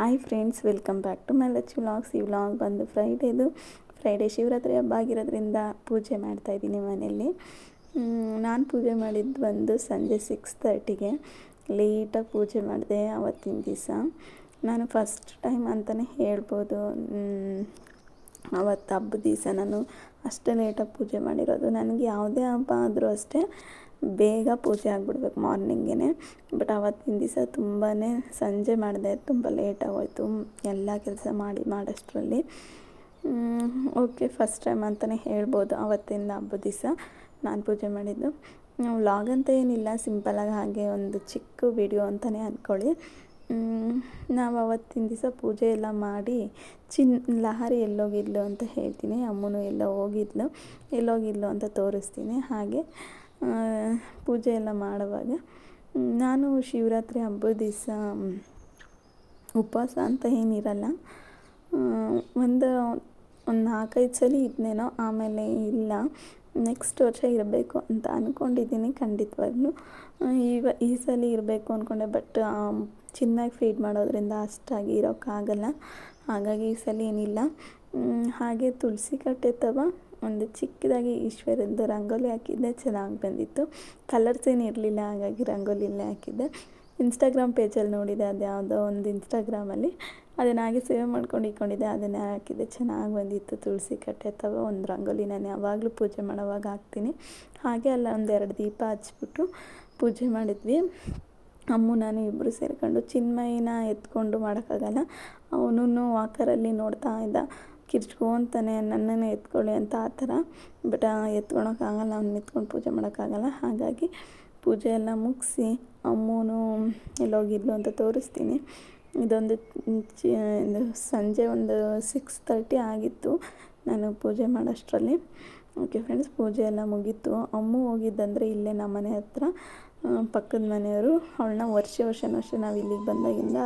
Hi friends welcome back to my Lachchu vlogs ಈ vlog ಬಂದು ಫ್ರೈಡೇದು ಫ್ರೈಡೇ ಶಿವರಾತ್ರಿ ಹಬ್ಬ ಆಗಿರೋದ್ರಿಂದ ಪೂಜೆ ಮಾಡ್ತಾಯಿದ್ದೀನಿ ಮನೆಯಲ್ಲಿ. ನಾನು ಪೂಜೆ ಮಾಡಿದ್ದು ಬಂದು ಸಂಜೆ ಸಿಕ್ಸ್ ತರ್ಟಿಗೆ ಲೇಟಾಗಿ ಪೂಜೆ ಮಾಡಿದೆ ಅವತ್ತಿನ ದಿವಸ. ನಾನು ಫಸ್ಟ್ ಟೈಮ್ ಅಂತಲೇ ಹೇಳ್ಬೋದು. ಅವತ್ತು ಹಬ್ಬದ ದಿವಸ ನಾನು ಅಷ್ಟೇ ಲೇಟಾಗಿ ಪೂಜೆ ಮಾಡಿರೋದು. ನನಗೆ ಯಾವುದೇ ಹಬ್ಬ ಆದರೂ ಅಷ್ಟೇ ಬೇಗ ಪೂಜೆ ಆಗಿಬಿಡ್ಬೇಕು ಮಾರ್ನಿಂಗೇ ಬಟ್ ಆವತ್ತಿನ ದಿವಸ ತುಂಬಾ ಸಂಜೆ ಮಾಡಿದೆ, ತುಂಬ ಲೇಟ್ ಆಗೋಯ್ತು, ಎಲ್ಲ ಕೆಲಸ ಮಾಡಿ ಮಾಡೋಷ್ಟರಲ್ಲಿ. ಓಕೆ, ಫಸ್ಟ್ ಟೈಮ್ ಅಂತಲೇ ಹೇಳ್ಬೋದು ಆವತ್ತಿನ ಹಬ್ಬದ ದಿವಸ ನಾನು ಪೂಜೆ ಮಾಡಿದ್ದು. ವ್ಲಾಗ್ ಅಂತ ಏನಿಲ್ಲ ಸಿಂಪಲಾಗಿ ಹಾಗೆ ಒಂದು ಚಿಕ್ಕ ವಿಡಿಯೋ ಅಂತಲೇ ಅಂದ್ಕೊಳ್ಳಿ ನಾವು ಅವತ್ತಿನ ದಿವಸ ಪೂಜೆ ಎಲ್ಲ ಮಾಡಿ, ಚಿನ್, ಲಹರಿ ಎಲ್ಲೋಗಿದ್ಲು ಅಂತ ಹೇಳ್ತೀನಿ, ಅಮ್ಮನೂ ಎಲ್ಲೋ ಹೋಗಿದ್ಲು, ಎಲ್ಲೋಗಿದ್ಲು ಅಂತ ತೋರಿಸ್ತೀನಿ, ಹಾಗೆ. ಪೂಜೆ ಎಲ್ಲ ಮಾಡುವಾಗ ನಾನು ಶಿವರಾತ್ರಿ ಹಬ್ಬದ ದಿವಸ ಉಪವಾಸ ಅಂತ ಏನಿರಲ್ಲ ಒಂದು ಒಂದು ನಾಲ್ಕೈದು ಸಲ ಇದ್ನೇನೋ, ಆಮೇಲೆ ಇಲ್ಲ, ನೆಕ್ಸ್ಟ್ ವರ್ಷ ಇರಬೇಕು ಅಂತ ಅಂದ್ಕೊಂಡಿದ್ದೀನಿ ಖಂಡಿತವಾಗ್ಲೂ. ಈಗ ಈ ಸಲ ಇರಬೇಕು ಅಂದ್ಕೊಂಡೆ ಬಟ್ ಚೆನ್ನಾಗಿ ಫೀಡ್ ಮಾಡೋದ್ರಿಂದ ಅಷ್ಟಾಗಿ ಇರೋಕ್ಕಾಗಲ್ಲ. ಹಾಗಾಗಿ ಈ ಸಲ ಏನಿಲ್ಲ. ಹಾಗೆ ತುಳಸಿ ಕಟ್ಟೆ ತವ ಒಂದು ಚಿಕ್ಕದಾಗಿ ಈಶ್ವರಂದು ರಂಗೋಲಿ ಹಾಕಿದ್ದೆ, ಚೆನ್ನಾಗಿ ಬಂದಿತ್ತು. ಕಲರ್ಸ್ ಏನು ಇರಲಿಲ್ಲ, ಹಾಗಾಗಿ ರಂಗೋಲಿಯಲ್ಲೇ ಹಾಕಿದ್ದೆ. ಇನ್ಸ್ಟಾಗ್ರಾಮ್ ಪೇಜಲ್ಲಿ ನೋಡಿದೆ, ಅದು ಯಾವುದೋ ಒಂದು ಇನ್ಸ್ಟಾಗ್ರಾಮಲ್ಲಿ ಅದನ್ನು ಹಾಗೆ ಸೇವ್ ಮಾಡ್ಕೊಂಡು ಇಟ್ಕೊಂಡಿದ್ದೆ, ಅದನ್ನೇ ಹಾಕಿದ್ದೆ. ಚೆನ್ನಾಗಿ ಬಂದಿತ್ತು, ತುಳಸಿ ಕಟ್ಟೆ ಅಥವಾ ಒಂದು ರಂಗೋಲಿ ನಾನು ಯಾವಾಗಲೂ ಪೂಜೆ ಮಾಡೋವಾಗ ಹಾಕ್ತೀನಿ. ಹಾಗೆ ಅಲ್ಲ, ಒಂದೆರಡು ದೀಪ ಹಚ್ಬಿಟ್ಟು ಪೂಜೆ ಮಾಡಿದ್ವಿ. ಅಮ್ಮು, ನಾನು ಇಬ್ಬರು ಸೇರಿಕೊಂಡು ಚಿನ್ಮಯಿನ ಎತ್ಕೊಂಡು ಮಾಡೋಕ್ಕಾಗಲ್ಲ. ಅವನು ವಾಕರಲ್ಲಿ ನೋಡ್ತಾ ಇದ್ದ. ಕಿರ್ಚ್ಕೊತಾನೆ, ನನ್ನನ್ನು ಎತ್ಕೊಳ್ಳಿ ಅಂತ ಆ ಥರ. ಬಟ್ ಎತ್ಕೊಳಕ್ಕಾಗಲ್ಲ, ಅವ್ನು ನಿಂತ್ಕೊಂಡು ಪೂಜೆ ಮಾಡೋಕ್ಕಾಗಲ್ಲ. ಹಾಗಾಗಿ ಪೂಜೆ ಎಲ್ಲ ಮುಗಿಸಿ ಅಮ್ಮನೂ ಎಲ್ಲೋಗಿದ್ಲು ಅಂತ ತೋರಿಸ್ತೀನಿ. ಇದೊಂದು ಚಿ ಸಂಜೆ ಒಂದು ಸಿಕ್ಸ್ ತರ್ಟಿ ಆಗಿತ್ತು ನಾನು ಪೂಜೆ ಮಾಡೋಷ್ಟರಲ್ಲಿ. ಓಕೆ ಫ್ರೆಂಡ್ಸ್ ಪೂಜೆ ಎಲ್ಲ ಮುಗೀತು. ಅಮ್ಮು ಹೋಗಿದ್ದಂದರೆ ಇಲ್ಲೇ ನಮ್ಮ ಮನೆ ಹತ್ರ. ಪಕ್ಕದ ಮನೆಯವರು ಅವಳನ್ನ ವರ್ಷ ವರ್ಷನೂ ಅಷ್ಟೇ ನಾವು ಇಲ್ಲಿಗೆ ಬಂದಾಗಿಂದ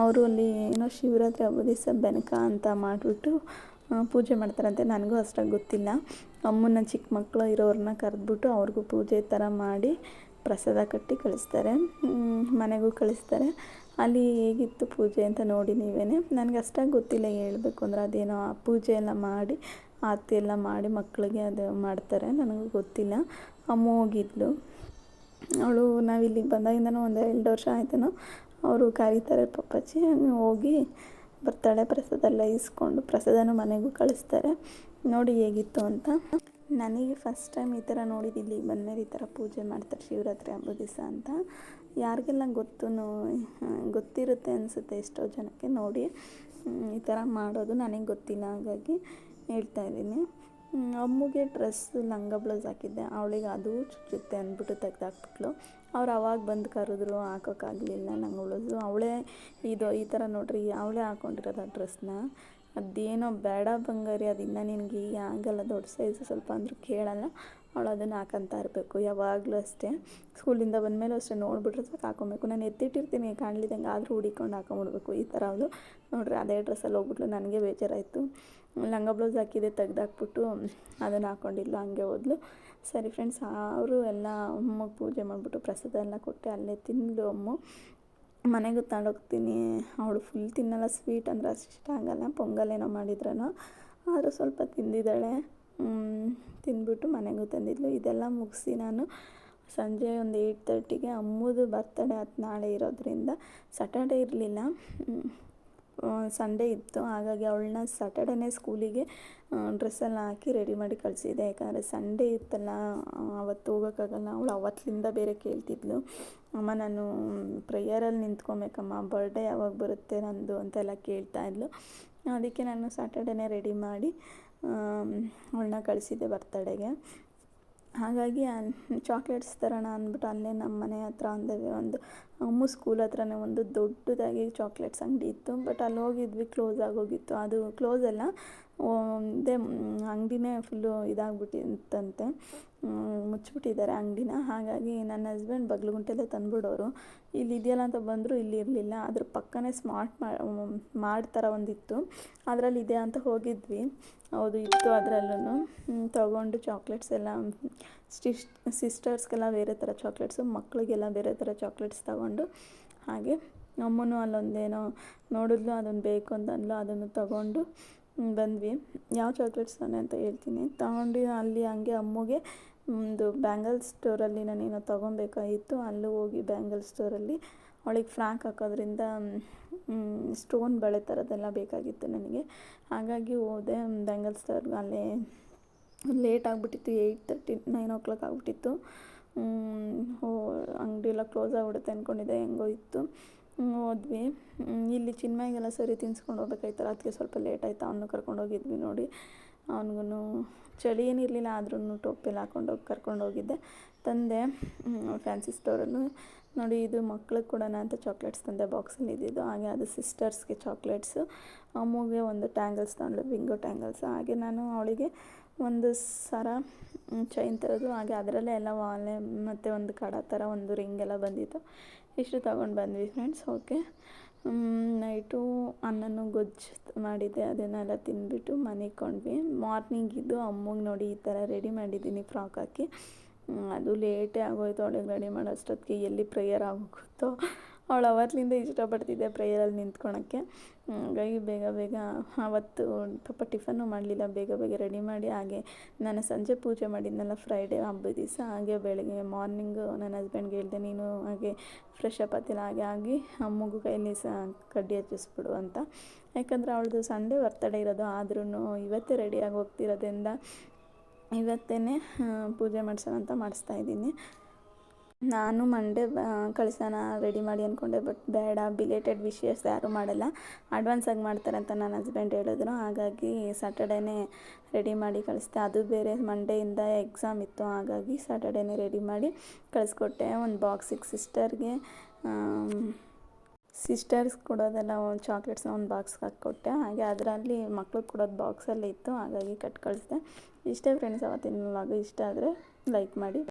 ಅವರು ಅಲ್ಲಿ ಏನೋ ಶಿವರಾತ್ರಿ ಹಬ್ಬದ ದಿವಸ ಬೆನಕ ಅಂತ ಮಾಡಿಬಿಟ್ಟು ಪೂಜೆ ಮಾಡ್ತಾರಂತೆ. ನನಗೂ ಅಷ್ಟಾಗಿ ಗೊತ್ತಿಲ್ಲ. ಅಮ್ಮನ ಚಿಕ್ಕ ಮಕ್ಕಳು ಇರೋರನ್ನ ಕರೆದ್ಬಿಟ್ಟು ಅವ್ರಿಗೂ ಪೂಜೆ ಥರ ಮಾಡಿ ಪ್ರಸಾದ ಕಟ್ಟಿ ಕಳಿಸ್ತಾರೆ. ಮನೆಗೂ ಕಳಿಸ್ತಾರೆ. ಅಲ್ಲಿ ಹೇಗಿತ್ತು ಪೂಜೆ ಅಂತ ನೋಡಿ ನೀವೇ ನನಗೆ ಅಷ್ಟಾಗಿ ಗೊತ್ತಿಲ್ಲ ಹೇಳಬೇಕು ಅಂದರೆ ಅದೇನೋ ಆ ಪೂಜೆ ಎಲ್ಲ ಮಾಡಿ, ಆರತಿ ಎಲ್ಲ ಮಾಡಿ ಮಕ್ಕಳಿಗೆ ಅದು ಮಾಡ್ತಾರೆ. ನನಗೂ ಗೊತ್ತಿಲ್ಲ. ಅಮ್ಮ ಹೋಗಿದ್ಲು. ಅವಳು ನಾವು ಇಲ್ಲಿಗೆ ಬಂದಾಗಿಂದನೂ ಒಂದು ಎರಡು ವರ್ಷ ಆಯ್ತೇನೋ, ಅವರು ಕರೀತಾರೆ ಪಪ್ಪಾಜಿ, ಹೋಗಿ ಬರ್ತಾಳೆ ಪ್ರಸಾದ ಎಲ್ಲ ಇಸ್ಕೊಂಡು, ಪ್ರಸಾದನೂ ಮನೆಗೂ ಕಳಿಸ್ತಾರೆ. ನೋಡಿ ಹೇಗಿತ್ತು ಅಂತ. ನನಗೆ ಫಸ್ಟ್ ಟೈಮ್ ಈ ಥರ ನೋಡಿದ್ದು ಬಂದಮೇಲೆ ಈ ಥರ ಪೂಜೆ ಮಾಡ್ತಾರೆ ಶಿವರಾತ್ರಿ ಹಬ್ಬದ ದಿವಸ ಅಂತ. ಯಾರಿಗೆಲ್ಲ ಗೊತ್ತು ಗೊತ್ತಿರುತ್ತೆ ಅನಿಸುತ್ತೆ ಎಷ್ಟೋ ಜನಕ್ಕೆ ನೋಡಿ. ಈ ಥರ ಮಾಡೋದು ನನಗೆ ಗೊತ್ತಿಲ್ಲ, ಹಾಗಾಗಿ ಹೇಳ್ತಾ ಇದ್ದೀನಿ. ಅಮ್ಮಗೆ ಡ್ರೆಸ್ ಲಂಗ ಬ್ಲೌಸ್ ಹಾಕಿದ್ದೆ. ಅವಳಿಗೆ ಅದು ಚುಚ್ಚುತ್ತೆ ಅಂದ್ಬಿಟ್ಟು ತೆಗ್ದಾಕ್ಬಿಟ್ಲು. ಅವ್ರು ಅವಾಗ ಬಂದು ಕರೆದ್ರು, ಹಾಕೋಕ್ಕಾಗಲಿಲ್ಲ ನಂಗೆ ಬ್ಲೌಸು. ಅವಳೇ ಇದು ಈ ಥರ ನೋಡ್ರಿ, ಅವಳೇ ಹಾಕೊಂಡಿರೋದು ಆ ಡ್ರೆಸ್ನ. ಅದೇನೋ ಬೇಡ ಬಂಗಾರಿ, ಅದು ನಿನಗೆ ಈಗ ಆಗಲ್ಲ, ದೊಡ್ಡ ಸೈಜು ಸ್ವಲ್ಪ ಅಂದರೂ ಕೇಳಲ್ಲ. ಅವಳು ಅದನ್ನು ಹಾಕಂತ ಇರಬೇಕು, ಯಾವಾಗಲೂ ಅಷ್ಟೇ. ಸ್ಕೂಲಿಂದ ಬಂದಮೇಲೂ ಅಷ್ಟೇ ನೋಡಿಬಿಟ್ರೆ ಸಾಕು, ಹಾಕೊಬೇಕು. ನಾನು ಎತ್ತಿಟ್ಟಿರ್ತೀನಿ, ಕಾಣಲಿದ್ದಂಗೆ ಆದರೂ ಹುಡಿಕೊಂಡು ಹಾಕೊಂಬಿಡ್ಬೇಕು. ಈ ಥರ ಅವಳು ನೋಡ್ರಿ, ಅದೇ ಡ್ರೆಸ್ಸಲ್ಲಿ ಹೋಗ್ಬಿಟ್ಲು. ನನಗೆ ಬೇಜಾರಾಯಿತು. ಲಂಗ ಬ್ಲೌಸ್ ಹಾಕಿದೆ ತೆಗ್ದಾಕ್ಬಿಟ್ಟು ಅದನ್ನು ಹಾಕ್ಕೊಂಡಿಲ್ಲ ಹಂಗೆ ಹೋದ್ಲು. ಸರಿ ಫ್ರೆಂಡ್ಸ್ ಅವರು ಎಲ್ಲ ಅಮ್ಮಗೆ ಪೂಜೆ ಮಾಡಿಬಿಟ್ಟು ಪ್ರಸಾದ ಎಲ್ಲ ಕೊಟ್ಟು ಅಲ್ಲೇ ತಿಂದು ಅಮ್ಮ. ಮನೆಗೂ ತಗೊಂಡೋಗ್ತೀನಿ. ಅವಳು ಫುಲ್ ತಿನ್ನಲ್ಲ ಸ್ವೀಟ್ ಅಂದ್ರೆ ಅಷ್ಟು ಇಷ್ಟ ಆಗಲ್ಲ ಪೊಂಗಲ್ ಏನೋ ಮಾಡಿದ್ರೂ ಆದರೂ ಸ್ವಲ್ಪ ತಿಂದಿದ್ದಾಳೆ. ತಿಂದ್ಬಿಟ್ಟು ಮನೆಗೂ ತಂದಿದ್ಲು. ಇದೆಲ್ಲ ಮುಗಿಸಿ ನಾನು ಸಂಜೆ ಒಂದು ಏಯ್ಟ್ ತರ್ಟಿಗೆ ಅಮ್ಮದು ಬರ್ತಡೆ ಅದು ನಾಳೆ ಇರೋದ್ರಿಂದ ಸ್ಯಾಟರ್ಡೇ ಇರಲಿಲ್ಲ. ಸಂಡೇ ಇತ್ತು. ಹಾಗಾಗಿ ಅವಳನ್ನ ಸ್ಯಾಟರ್ಡೇನೇ ಸ್ಕೂಲಿಗೆ ಡ್ರೆಸ್ಸೆಲ್ಲ ಹಾಕಿ ರೆಡಿ ಮಾಡಿ ಕಳಿಸಿದೆ. ಯಾಕಂದರೆ ಸಂಡೇ ಇತ್ತಲ್ಲ ಅವತ್ತು ಹೋಗೋಕ್ಕಾಗಲ್ಲ. ಅವಳು ಅವತ್ತಿಂದ ಬೇರೆ ಕೇಳ್ತಿದ್ಲು. ಅಮ್ಮ, ನಾನು ಪ್ರೇಯರಲ್ಲಿ ನಿಂತ್ಕೊಬೇಕಮ್ಮ. ಬರ್ಡೇ ಯಾವಾಗ ಬರುತ್ತೆ ನಂದು ಅಂತೆಲ್ಲ ಕೇಳ್ತಾ ಇದ್ಲು. ಅದಕ್ಕೆ ನಾನು ಸ್ಯಾಟರ್ಡೇನೇ ರೆಡಿ ಮಾಡಿ ಅವಳನ್ನ ಕಳಿಸಿದ್ದೆ ಬರ್ತಡೆಗೆ ಹಾಗಾಗಿ ಚಾಕ್ಲೇಟ್ಸ್ ತರೋಣ ಅಂದ್ಬಿಟ್ಟು ಅಲ್ಲೇ ನಮ್ಮ ಮನೆ ಹತ್ರ ಒಂದು ಒಂದು, ಅಮ್ಮ ಸ್ಕೂಲ್ ಹತ್ರನೇ ಒಂದು ದೊಡ್ಡದಾಗಿ ಚಾಕ್ಲೇಟ್ಸ್ ಅಂಗಡಿ ಇತ್ತು. ಬಟ್ ಅಲ್ಲಿ ಹೋಗಿದ್ವಿ ಕ್ಲೋಸ್ ಆಗೋಗಿತ್ತು ಅದು ಕ್ಲೋಸ್ ಅಲ್ಲ. ಇದೇ ಅಂಗಡಿನೇ ಫುಲ್ಲು ಇದಾಗ್ಬಿಟ್ಟಿತ್ತಂತೆ. ಮುಚ್ಚಿಬಿಟ್ಟಿದ್ದಾರೆ ಅಂಗಡಿನ. ಹಾಗಾಗಿ ನನ್ನ ಹಸ್ಬೆಂಡ್ ಬಗ್ಲುಗುಂಟೆಲ್ಲೇ ತಂದ್ಬಿಡೋರು. ಇಲ್ಲಿ ಇದೆಯಲ್ಲ ಅಂತ ಬಂದರೂ ಇಲ್ಲಿ ಇರಲಿಲ್ಲ. ಅದ್ರ ಪಕ್ಕನೇ ಸ್ಮಾರ್ಟ್ ಮಾಡ್ ಥರ ಒಂದಿತ್ತು. ಅದರಲ್ಲಿ ಇದೆ ಅಂತ ಹೋಗಿದ್ವಿ. ಹೌದು, ಇತ್ತು ಅದರಲ್ಲೂ ತೊಗೊಂಡು ಚಾಕ್ಲೇಟ್ಸ್ ಎಲ್ಲ ಸ್ಟಿಶ್ ಸಿಸ್ಟರ್ಸ್ಗೆಲ್ಲ ಬೇರೆ ಥರ ಚಾಕ್ಲೇಟ್ಸು ಮಕ್ಕಳಿಗೆಲ್ಲ ಬೇರೆ ಥರ ಚಾಕ್ಲೇಟ್ಸ್ ತಗೊಂಡು ಹಾಗೆ ಅಮ್ಮನೂ ಅಲ್ಲೊಂದೇನೋ ನೋಡಿದ್ಲು, ಅದೊಂದು ಬೇಕು ಅಂತ ಅಂದ್ಲು, ಅದನ್ನು ತಗೊಂಡು ಬಂದ್ವಿ. ಯಾವ ಚಾಕ್ಲೇಟ್ಸ್ ತಾನೆ ಅಂತ ಹೇಳ್ತೀನಿ. ತಗೊಂಡು ಅಲ್ಲಿ ಹಂಗೆ ಅಮ್ಮಗೆ ಒಂದು ಬ್ಯಾಂಗಲ್ ಸ್ಟೋರಲ್ಲಿ ನಾನೇನೋ ತೊಗೊಬೇಕಾಗಿತ್ತು. ಅಲ್ಲೂ ಹೋಗಿ ಬ್ಯಾಂಗಲ್ ಸ್ಟೋರಲ್ಲಿ ಅವಳಿಗೆ ಫ್ರಾಕ್ ಹಾಕೋದ್ರಿಂದ ಸ್ಟೋನ್ ಬಳೆ ಥರದ್ದೆಲ್ಲ ಬೇಕಾಗಿತ್ತು ನನಗೆ. ಹಾಗಾಗಿ ಹೋದೆ ಬ್ಯಾಂಗಲ್ ಸ್ಟೋರ್ಗೆ ಅಲ್ಲೇ ಲೇಟ್ ಆಗಿಬಿಟ್ಟಿತ್ತು eight thirty nine o'clock ಆಗಿಬಿಟ್ಟಿತ್ತು ಹೋ, ಅಂಗಡಿ ಎಲ್ಲ ಕ್ಲೋಸ್ ಆಗಿಬಿಡುತ್ತೆ ಅಂದ್ಕೊಂಡಿದ್ದೆ ಹೆಂಗೋ ಇತ್ತು. ಹೋದ್ವಿ. ಇಲ್ಲಿ ಚಿನ್ಮಯಿಗೆಲ್ಲ ಸರಿ ತಿನ್ಸ್ಕೊಂಡು ಹೋಗ್ಬೇಕಾಯ್ತಲ್ಲ ಅದಕ್ಕೆ ಸ್ವಲ್ಪ ಲೇಟ್ ಆಯಿತು ಅವನು ಕರ್ಕೊಂಡು ಹೋಗಿದ್ವಿ ನೋಡಿ. ಅವ್ನಿಗೂ ಚಳಿ ಏನಿರಲಿಲ್ಲ ಆದ್ರೂ ಟೋಪೆಲ್ಲ ಹಾಕ್ಕೊಂಡೋಗಿ ಕರ್ಕೊಂಡು ಹೋಗಿದ್ದೆ. ತಂದೆ ಫ್ಯಾನ್ಸಿ ಸ್ಟೋರಲ್ಲೂ ನೋಡಿ, ಇದು ಮಕ್ಳಿಗೆ ಕೊಡೋಣ ಅಂತ ಚಾಕ್ಲೇಟ್ಸ್ ತಂದೆ ಬಾಕ್ಸಲ್ಲಿ ಇದ್ದಿದ್ದು. ಹಾಗೆ ಅದು ಸಿಸ್ಟರ್ಸ್ಗೆ ಚಾಕ್ಲೇಟ್ಸು, ಅಮ್ಮುಗೆ ಒಂದು ಟ್ಯಾಂಗಲ್ಸ್ ತಗೊಂಡ್ಳು ಬಿಂಗೋ ಟ್ಯಾಂಗಲ್ಸ್. ಹಾಗೆ ನಾನು ಅವಳಿಗೆ ಒಂದು ಸರ ಚೈನ್ ತೆಗೆದು, ಹಾಗೆ ಅದರಲ್ಲೇ ಎಲ್ಲ ವಾಲೆ ಮತ್ತು ಒಂದು ಕಡ ಥರ ಒಂದು ರಿಂಗ್ ಎಲ್ಲ ಬಂದಿತ್ತು. ಇಷ್ಟು ತೊಗೊಂಡು ಬಂದ್ವಿ ಫ್ರೆಂಡ್ಸ್ ಓಕೆ ನೈಟು ಅನ್ನನೂ ಗೊಜ್ಜು ಮಾಡಿದ್ದೆ ಅದನ್ನೆಲ್ಲ ತಿಂದ್ಬಿಟ್ಟು ಮನೆಗೆ ಕೊಂಡ್ವಿ. ಮಾರ್ನಿಂಗ್ ಇದ್ದು ಅಮ್ಮಗೆ ನೋಡಿ ಈ ಥರ ರೆಡಿ ಮಾಡಿದ್ದೀನಿ ಫ್ರಾಕ್ ಹಾಕಿ. ಅದು ಲೇಟೇ ಆಗೋಯ್ತು, ಅವಳಿಗೆ ರೆಡಿ ಮಾಡೋ ಎಲ್ಲಿ ಪ್ರೇಯರ್ ಆಗೋಗುತ್ತೋ. ಅವಳು ಅವತ್ತಿಂದ ಇಷ್ಟಪಡ್ತಿದ್ದೆ ಪ್ರೇಯರಲ್ಲಿ ನಿಂತ್ಕೊಳಕ್ಕೆ. ಹಾಗಾಗಿ ಬೇಗ ಬೇಗ ಆವತ್ತು ಪಾಪ ಟಿಫನ್ನು ಮಾಡಲಿಲ್ಲ, ಬೇಗ ಬೇಗ ರೆಡಿ ಮಾಡಿ, ಹಾಗೆ ನಾನು ಸಂಜೆ ಪೂಜೆ ಮಾಡಿದ್ನಲ್ಲ ಫ್ರೈಡೇ ಹಬ್ಬದ ದಿವಸ, ಹಾಗೆ ಬೆಳಗ್ಗೆ ಮಾರ್ನಿಂಗು ನನ್ನ ಹಸ್ಬೆಂಡ್ಗೆ ಹೇಳಿದೆ, ನೀನು ಹಾಗೆ ಫ್ರೆಶ್ ಅಪ್ ಆತಿಲ್ಲ ಹಾಗೆ ಆಗಿ ಮಗು ಕೈಲಿ ಸಹ ಕಡ್ಡಿ ಹಚ್ಚಿಸ್ಬಿಡು ಅಂತ. ಯಾಕಂದರೆ ಅವಳದು ಸಂಡೇ ಬರ್ತಡೇ ಇರೋದು ಆದ್ರೂ ಇವತ್ತೇ ರೆಡಿಯಾಗಿ ಹೋಗ್ತಿರೋದ್ರಿಂದ ಇವತ್ತೇ ಪೂಜೆ ಮಾಡ್ಸೋಣ ಅಂತ ಮಾಡಿಸ್ತಾ ಇದ್ದೀನಿ. ನಾನು ಮಂಡೇ ಕಳ್ಸೋಣ ರೆಡಿ ಮಾಡಿ ಅಂದ್ಕೊಂಡೆ ಬಟ್ ಬೇಡ ಬಿಲೇಟೆಡ್ ವಿಷಯಸ್ ಯಾರೂ ಮಾಡಲ್ಲ. ಮಾಡ್ತಾರೆ ಅಂತ ನನ್ನ ಹಸ್ಬೆಂಡ್ ಹೇಳಿದ್ರು. ಹಾಗಾಗಿ ಸ್ಯಾಟರ್ಡೇನೇ ರೆಡಿ ಮಾಡಿ ಕಳಿಸ್ದೆ. ಅದು ಬೇರೆ ಮಂಡೆಯಿಂದ ಎಕ್ಸಾಮ್ ಇತ್ತು. ಹಾಗಾಗಿ ಸ್ಯಾಟರ್ಡೇನೇ ರೆಡಿ ಮಾಡಿ ಕಳಿಸ್ಕೊಟ್ಟೆ. ಒಂದು ಬಾಕ್ಸಿಗೆ ಸಿಸ್ಟರ್ಗೆ ಸಿಸ್ಟರ್ಸ್ ಕೊಡೋದೆಲ್ಲ ಒಂದು ಚಾಕ್ಲೇಟ್ಸ್ನ ಒಂದು ಬಾಕ್ಸ್ಗೆ ಹಾಕ್ಕೊಟ್ಟೆ. ಹಾಗೆ ಅದರಲ್ಲಿ ಮಕ್ಳಿಗೆ ಕೊಡೋದು ಬಾಕ್ಸಲ್ಲೇ ಇತ್ತು. ಹಾಗಾಗಿ ಕಟ್ ಕಳಿಸ್ದೆ. ಇಷ್ಟೇ ಫ್ರೆಂಡ್ಸ್ ಅವತ್ತಿನ ಇಷ್ಟ ಆದರೆ ಲೈಕ್ ಮಾಡಿ.